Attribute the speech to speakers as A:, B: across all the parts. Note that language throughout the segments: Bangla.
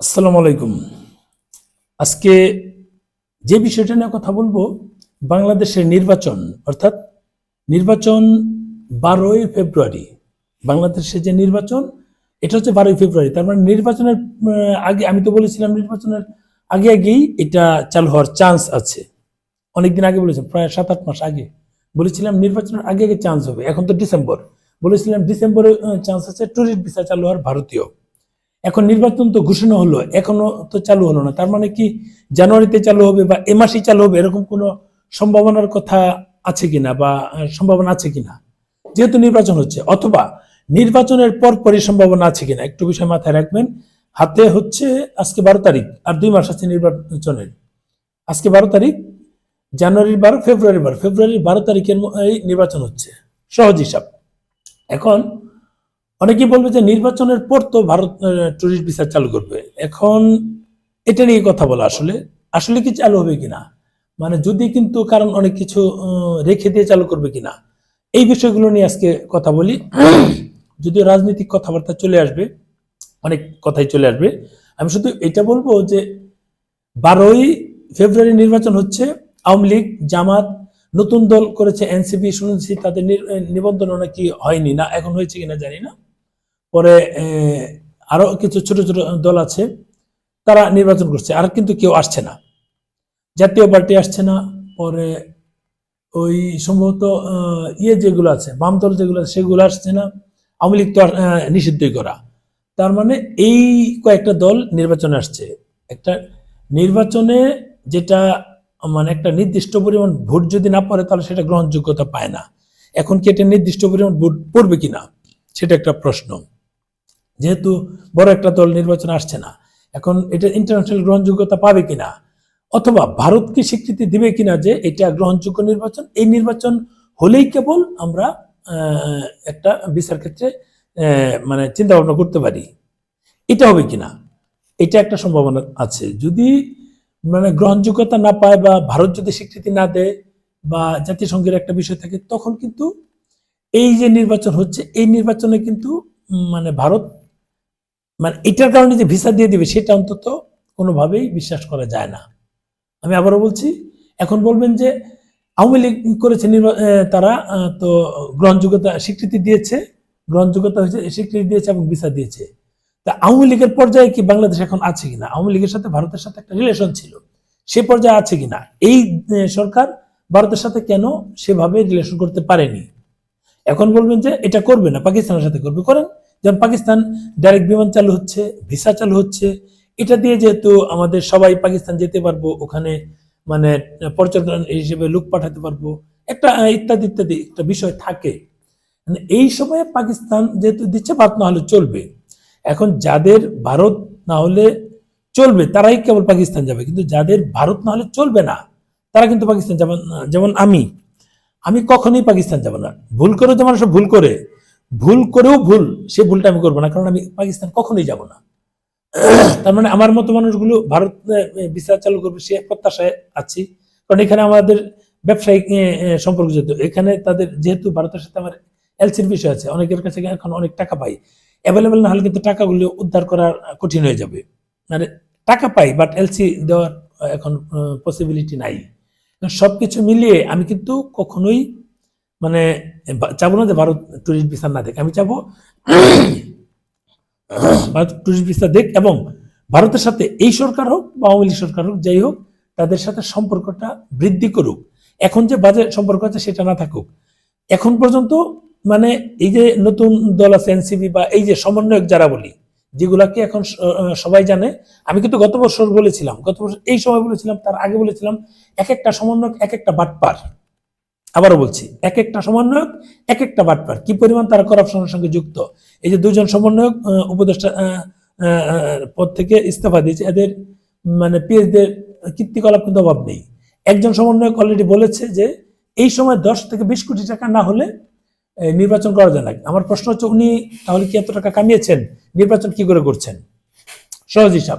A: আসসালামু আলাইকুম। আজকে যে বিষয়টা নিয়ে কথা বলব, বাংলাদেশের নির্বাচন, অর্থাৎ নির্বাচন বারোই ফেব্রুয়ারি। বাংলাদেশের যে নির্বাচন, এটা হচ্ছে বারোই ফেব্রুয়ারি। তার মানে নির্বাচনের আগে আমি তো বলেছিলাম নির্বাচনের আগে আগেই এটা চালু হওয়ার চান্স আছে। অনেকদিন আগে বলেছিলাম, প্রায় সাত আট মাস আগে। বলেছিলাম নির্বাচনের আগে আগে চান্স হবে। এখন তো ডিসেম্বর বলেছিলাম ডিসেম্বরে চান্স আছে ট্যুরিস্ট ভিসা চালু হওয়ার ভারতীয়। এখন নির্বাচন তো ঘোষণা হলো, এখনও তো চালু হলো না। তার মানে কি জানুয়ারিতে চালু হবে বা এ মাসেই চালু হবে এরকম কোনো সম্ভাবনার কথা আছে কিনা বা সম্ভাবনা আছে কিনা? যেহেতু নির্বাচন হচ্ছে, অথবা নির্বাচনের পর পরই সম্ভাবনা আছে কিনা? একটু বিষয় মাথায় রাখবেন। হাতে হচ্ছে আজকে বারো তারিখ আর দুই মাস আছে নির্বাচনের। আজকে বারো তারিখ, জানুয়ারির বারো, ফেব্রুয়ারির বারো। ফেব্রুয়ারির বারো তারিখের নির্বাচন হচ্ছে। সহজ হিসাব। এখন অনেকেই বলবে যে নির্বাচনের পর তো ভারত ট্যুরিস্ট ভিসা চালু করবে। এখন এটা নিয়ে কথা বলা আসলে। আসলে কি চালু হবে কিনা? মানে যদি কিন্তু কারণ অনেক কিছু রেখে দিয়ে চালু করবে কিনা? এই বিষয়গুলো নিয়ে আজকে কথা বলি। যদিও রাজনৈতিক কথাবার্তা চলে আসবে, অনেক কথাই চলে আসবে। আমি শুধু এটা বলব যে বারোই ফেব্রুয়ারি নির্বাচন হচ্ছে। আওয়ামী লীগ, জামাত, নতুন দল করেছে এনসিপি, শুনেছি তাদের নিবন্ধন নাকি হয়নি। না, এখন হয়েছে কিনা জানি না। পরে আহ, আরও কিছু ছোট ছোট দল আছে তারা নির্বাচন করছে আর কিন্তু কেউ আসছে না। জাতীয় পার্টি আসছে না পরে ওই সম্ভবত ইয়ে যেগুলো আছে বাম দল যেগুলো আছে সেগুলো আসছে না আওয়ামী লীগ তো নিষিদ্ধই করা। তার মানে এই কয়েকটা দল নির্বাচনে আসছে। একটা নির্বাচনে যেটা মানে একটা নির্দিষ্ট পরিমাণ ভোট যদি না পড়ে তাহলে সেটা গ্রহণযোগ্যতা পায় না। এখন কি এটা নির্দিষ্ট পরিমাণ ভোট পড়বে কিনা সেটা একটা প্রশ্ন। যেহেতু বড় একটা দল নির্বাচন আসছে না, এখন এটা ইন্টারন্যাশনাল গ্রহণযোগ্যতা পাবে কিনা, অথবা ভারত কি স্বীকৃতি দিবে কিনা যে এটা গ্রহণযোগ্য নির্বাচন, এই নির্বাচন হলেই কেবল আমরা একটা বিচার ক্ষেত্রে মানে চিন্তা ভাবনা করতে পারি। এটা হবে কিনা? এটা একটা সম্ভাবনা আছে। যদি মানে গ্রহণযোগ্যতা না পায় বা ভারত যদি স্বীকৃতি না দেয় বা জাতিসংঘের একটা বিষয় থাকে, তখন কিন্তু এই যে নির্বাচন হচ্ছে, এই নির্বাচনে কিন্তু মানে ভারত মানে এটার কারণে যে ভিসা দিয়ে দিবে, সেটা অন্তত কোনোভাবেই বিশ্বাস করা যায় না। আমি আবারও বলছি, এখন বলবেন যে আওয়ামী লীগ করেছে তারা তো গ্রহণযোগ্যতা স্বীকৃতি দিয়েছে, গ্রহণযোগ্যতা হয়েছে, স্বীকৃতি দিয়েছে এবং ভিসা দিয়েছে। তা আওয়ামী লীগের পর্যায়ে কি বাংলাদেশ এখন আছে কিনা? আওয়ামী লীগের সাথে ভারতের সাথে একটা রিলেশন ছিল, সে পর্যায়ে আছে কিনা? এই সরকার ভারতের সাথে কেন সেভাবে রিলেশন করতে পারেনি? এখন বলবেন যে এটা করবে না, পাকিস্তানের সাথে করবে, করেন। যেমন পাকিস্তান ডাইরেক্ট বিমান চালু হচ্ছে ভিসা চালু হচ্ছে। এটা দিয়ে যেহেতু আমাদের সবাই পাকিস্তান যেতে পারব, ওখানে মানে পর্যটন হিসেবে লোক পাঠাতে পারব, একটা ইত্যাদি ইত্যাদি একটা বিষয় থাকে। মানে এই সময়ে পাকিস্তান যেহেতু দিচ্ছে, ভারত না হলে চলবে। এখন যাদের ভারত না হলে চলবে, তারাই কেবল পাকিস্তান যাবে। কিন্তু যাদের ভারত না হলে চলবে না, তারা কিন্তু পাকিস্তান যাবে যেমন আমি আমি কখনোই পাকিস্তান যাব না। ভুল করে যে মানুষ ভুল করে। ভুল করেও ভুল, সে ভুলটা আমি করব না, কারণ আমি পাকিস্তান কখনোই যাব না। তার মানে আমার মতো মানুষগুলো ভারত বিচার চালু করবে, সে প্রত্যাশায় আছি। কারণ এখানে আমাদের ব্যবসায়িক সম্পর্ক যেহেতু এখানে তাদের যেহেতু ভারতের সাথে আমার এলসির বিষয় আছে, অনেকের কাছে এখন অনেক টাকা পাই। অ্যাভেলেবেল না হলে কিন্তু টাকাগুলো উদ্ধার করা কঠিন হয়ে যাবে। মানে টাকা পাই বাট এলসি দেওয়ার এখন পসিবিলিটি নাই। সবকিছু মিলিয়ে আমি কিন্তু কখনোই মানে চাবো না যে ভারত টুরিস্ট ভিসা না দেখ, আমি চাবো ভারত টুরিস্ট ভিসা দেখ এবং ভারতের সাথে এই সরকার হোক বা আওয়ামী লীগ সরকার হোক, যাই হোক, তাদের সাথে সম্পর্কটা বৃদ্ধি করুক। এখন যে বাজে সম্পর্ক আছে, সেটা না থাকুক। এখন পর্যন্ত মানে এই যে নতুন দল আছে এনসিবি বা এই যে সমন্বয়ক যারা বলি, যেগুলাকে এখন সবাই জানে, আমি কিন্তু গত বছর বলেছিলাম, গত বছর এই সময় বলেছিলাম, তার আগে বলেছিলাম এক একটা সমন্বয়ক এক একটা বাটপার। আবারও বলছি, এক একটা সমন্বয়ক, এক একটা বাটপার। কি পরিমাণ তারা করাপশনের সঙ্গে যুক্ত? এই যে দুজন সমন্বয়ক উপদেষ্টা পদ থেকে ইস্তফা দিয়েছে, এদের মানে পিএইচদের কীর্তিকলাপ কিন্তু অভাব নেই। একজন সমন্বয়ক অলরেডি বলেছে যে, এই সময় দশ থেকে বিশ কোটি টাকা না হলে নির্বাচন করা যায় না। আমার প্রশ্ন হচ্ছে, উনি তাহলে কি এত টাকা কামিয়েছেন? নির্বাচন কি করে করছেন? সহজ হিসাব।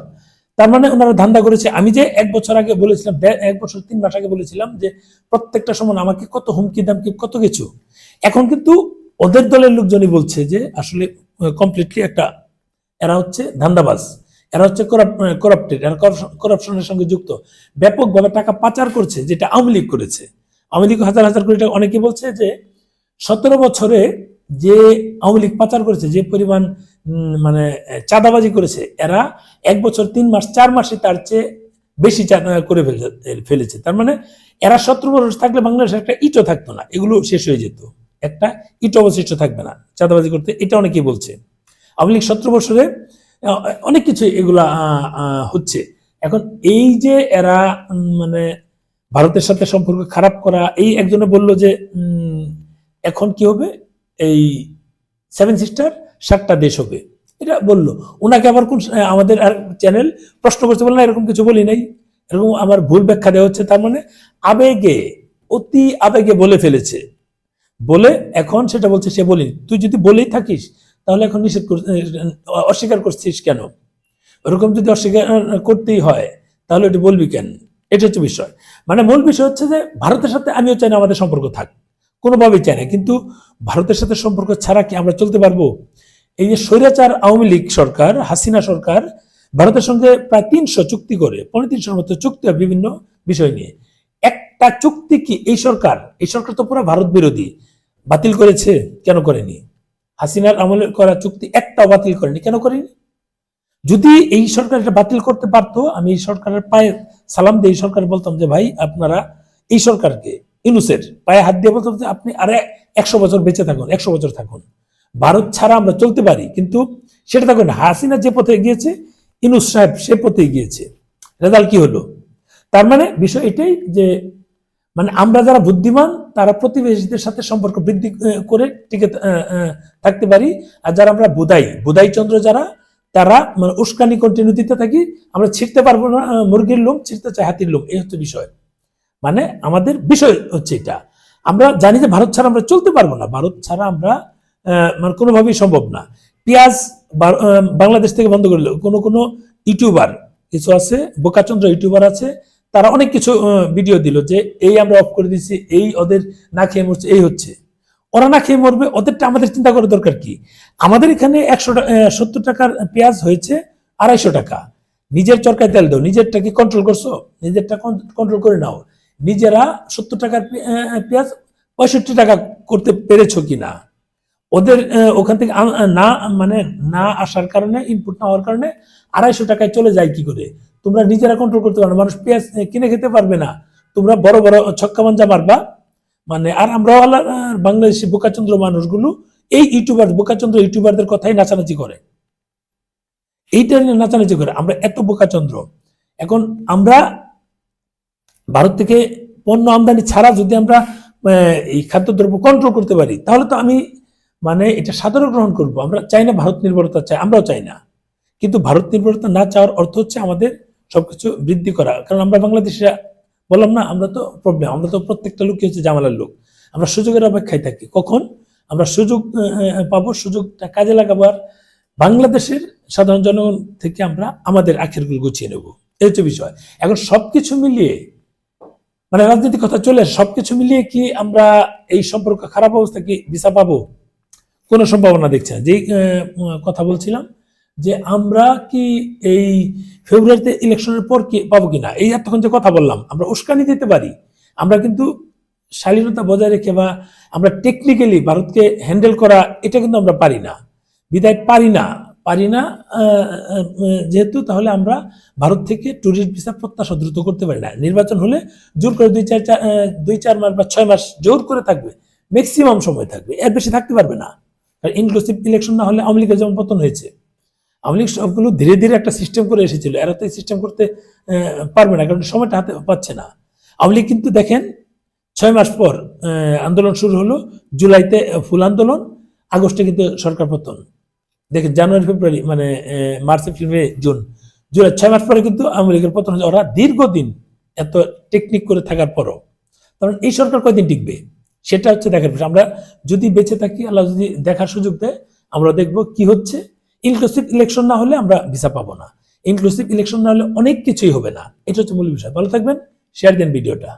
A: তার মানে ওনারা ধান্দা করেছে। আমি যে এক বছর আগে বলেছিলাম এক বছর, তিন মাস আগে বলেছিলাম যে প্রত্যেকটা সময় আমাকে কত হুমকি দামকি, কত কিছু। এখন কিন্তু ওদের দলের লোকজনই বলছে যে আসলে কমপ্লিটলি একটা, এরা হচ্ছে ধান্দাবাজ। এরা হচ্ছে করাপ্টেড এরা করাপশনের সঙ্গে যুক্ত। ব্যাপকভাবে টাকা পাচার করছে, যেটা আওয়ামী লীগ করেছে। আওয়ামী লীগ হাজার হাজার কোটি টাকা। অনেকে বলছে যে সতেরো বছরে যে আওয়ামী লীগ পাচার করেছে, যে পরিমাণ মানে চাঁদাবাজি করেছে, এরা এক বছর, তিন মাস, চার মাসে তার চেয়ে বেশি করে ফেলে- ফেলেছে। তার মানে এরা সতেরো বছর থাকলে বাংলাদেশে একটা ইটও থাকতো না, এগুলো শেষ হয়ে যেত। একটা ইট অবশিষ্ট থাকবে না, চাঁদাবাজি করতে, এটা অনেকেই বলছে। আওয়ামী লীগ সতেরো বছরে অনেক কিছু এগুলা হচ্ছে। এখন এই যে এরা মানে ভারতের সাথে সম্পর্ক খারাপ করা, এই একজনে বলল যে এখন কি হবে? এই সেভেন সিস্টার সাতটা দেশ হবে। এটা বলল। ওনাকে আবার কোন আমাদের আর চ্যানেল প্রশ্ন করতে বলে না, এরকম কিছু বলি নাই। এরকম আমার ভুল ব্যাখ্যা দেওয়া হচ্ছে, তার মানে আবেগে, অতি আবেগে বলে ফেলেছে। বলে এখন সেটা বলছে, সে বলি তুই যদি বলেই থাকিস, তাহলে এখন নিষেধ কর- অস্বীকার করছিস কেন? ওরকম যদি অস্বীকার করতেই হয়, তাহলে এটি বলবি কেন? এটা হচ্ছে বিষয়। মানে মূল বিষয় হচ্ছে যে, ভারতের সাথে আমিও চাই না আমাদের সম্পর্ক থাক। কোনোভাবেই চাই না। কিন্তু ভারতের সাথে সম্পর্ক ছাড়া কি আমরা চলতে পারব? এই যে স্বৈরাচার আওয়ামী লীগ সরকার, হাসিনা সরকার, ভারতের সঙ্গে প্রায় তিনশো চুক্তি করে পনেরো তিনশোর মতো চুক্তি হয় বিভিন্ন বিষয় নিয়ে। একটা চুক্তি কি এই সরকার? এই সরকার তো পুরো ভারত বিরোধী। বাতিল করেছে? কেন করেনি? হাসিনার আমলে করা চুক্তি একটাও বাতিল করেনি। কেন করেনি? যদি এই সরকার এটা বাতিল করতে পারতো, আমি এই সরকারের পায়ে সালাম দিয়ে এই সরকার বলতাম যে, ভাই, আপনারা এই সরকারকে, ইনুসের পায়ে হাত দিয়ে বলতাম যে, আপনি আরে একশো বছর বেঁচে থাকুন, একশো বছর থাকুন। ভারত ছাড়া আমরা চলতে পারি, কিন্তু সেটা থাকুন। হাসিনা যে পথে গিয়েছে ইনুস সাহেব সে পথে গিয়েছে রেজাল্ট কি হলো? তার মানে বিষয় এটাই যে মানে আমরা যারা বুদ্ধিমান, তারা প্রতিবেশীদের সাথে সম্পর্ক বৃদ্ধি করে টিকে থাকতে পারি। আর যারা আমরা বুদাই বুদাই চন্দ্র যারা, তারা মানে উস্কানি কন্টিনিউ দিতে থাকি। আমরা ছিঁড়তে পারব না মুরগির লোম, ছিঁড়তে চাই হাতির লোম। এই হচ্ছে বিষয়। মানে আমাদের বিষয় হচ্ছে এটা। আমরা জানি যে ভারত ছাড়া আমরা চলতে পারব না। ভারত ছাড়া আমরা মানে কোনোভাবেই সম্ভব না। পেঁয়াজ বাংলাদেশ থেকে বন্ধ করল কোনো কোনো ইউটিউবার, কিছু আছে? বোকাচন্দ্র ইউটিউবার আছে। তারা অনেক কিছু ভিডিও দিল যে এই আমরা অফ করে দিচ্ছি এই ওদের না খেয়ে মরছে, এই হচ্ছে। ওরা না খেয়ে মরবে, ওদেরটা আমাদের চিন্তা করার দরকার কি? আমাদের এখানে একশো সত্তর টাকার পেঁয়াজ হয়েছে আড়াইশো টাকা। নিজের চরকায় তেল দাও নিজেরটা কি কন্ট্রোল করছ? নিজেরটা কন্ট্রোল করে নাও। নিজেরা সত্তর টাকার পেঁয়াজ পঁয়ষট্টি টাকা করতে পেরেছ কিনা? ওদের ওখান থেকে না মানে না আসার কারণে ইনপুট না হওয়ার কারণে আড়াইশো টাকায় চলে যায় কি করে? তোমরা নিজেরা কন্ট্রোল করতে পারো মানুষ পেঁয়াজ কিনে খেতে পারবে না। তোমরা বড় বড় ছক্কা মাঞ্জা মারবা। মানে আর আল্লাহ বাংলাদেশি বোকাচন্দ্র মানুষগুলো, এই ইউটিউবার বোকাচন্দ্র ইউটিউবারদের কথাই নাচানাচি করে। এইটা নিয়ে নাচানাচি করে। আমরা এত বোকাচন্দ্র। এখন আমরা ভারত থেকে পণ্য আমদানি ছাড়া যদি আমরা এই খাদ্যদ্রব্য কন্ট্রোল করতে পারি, তাহলে তো আমি মানে এটা সাধারণ গ্রহণ করব। আমরা চাই না ভারত নির্ভরতা চাই, আমরাও চাই না। কিন্তু ভারত নির্ভরতা না চাওয়ার অর্থ হচ্ছে আমাদের সবকিছু বৃদ্ধি করা। কারণ আমরা বাংলাদেশিরা বললাম না, আমরা তো প্রবলেম আমরা তো প্রত্যেকটা লোকই হচ্ছে জামালার লোক। আমরা সুযোগের অপেক্ষায় থাকি। কখন? আমরা সুযোগ পাবো, সুযোগটা কাজে লাগাবার বাংলাদেশের সাধারণ জনগণ থেকে আমরা আমাদের আখেরগুলো গুছিয়ে নেব। এই হচ্ছে বিষয়। এখন সবকিছু মিলিয়ে মানে রাজনৈতিক কথা চলে, সবকিছু মিলিয়ে কি আমরা এই সম্পর্ক খারাপ অবস্থা কি ভিসা পাবো? কোনো সম্ভাবনা দেখছে যে কথা বলছিলাম যে আমরা কি এই ফেব্রুয়ারিতে ইলেকশনের পর কি পাবো কিনা, এই এতক্ষণ যে কথা বললাম, আমরা উস্কানি দিতে পারি। আমরা কিন্তু শালীনতা বজায় রেখে বা আমরা টেকনিক্যালি ভারতকে হ্যান্ডেল করা, এটা কিন্তু আমরা পারি না। বিদায় পারি না। পারি না যেহেতু তাহলে আমরা ভারত থেকে ট্যুরিস্ট ভিসা প্রত্যাশা দ্রুত করতে পারি না। নির্বাচন হলে জোর করে দুই চার দুই চার মাস বা ছয় মাস জোর করে থাকবে। ম্যাক্সিমাম সময় থাকবে। এর বেশি থাকতে পারবে না। ইনক্লুসিভ ইলেকশন না হলে আওয়ামী লীগের যেমন পতন হয়েছে। আওয়ামী লীগ সবগুলো ধীরে ধীরে একটা সিস্টেম করে এসেছিল। এরা তো এই সিস্টেম করতে পারবে না কারণ সময়টা হাতে পাচ্ছে না। আওয়ামী লীগ কিন্তু দেখেন, ছয় মাস পর আন্দোলন শুরু হলো। জুলাইতে ফুল আন্দোলন, আগস্টে কিন্তু সরকার পতন। দেখেন জানুয়ারি, ফেব্রুয়ারি মানে মার্চ, এপ্রিল জুন। জুলাই, ছয় মাস পরে কিন্তু আওয়ামী লীগের পতন হয়েছে। ওরা দীর্ঘদিন এত টেকনিক করে থাকার পরও। কারণ এই সরকার কয়দিন টিকবে? সেটা হচ্ছে দেখার বিষয়। আমরা যদি বেঁচে থাকি, আল্লাহ যদি দেখার সুযোগ দেয়, আমরা দেখব কি হচ্ছে। ইনক্লুসিভ ইলেকশন না হলে আমরা ভিসা পাবো না। ইনক্লুসিভ ইলেকশন না হলে অনেক কিছুই হবে না। এটা হচ্ছে মূল বিষয়। ভালো থাকবেন। শেয়ার দেন ভিডিওটা।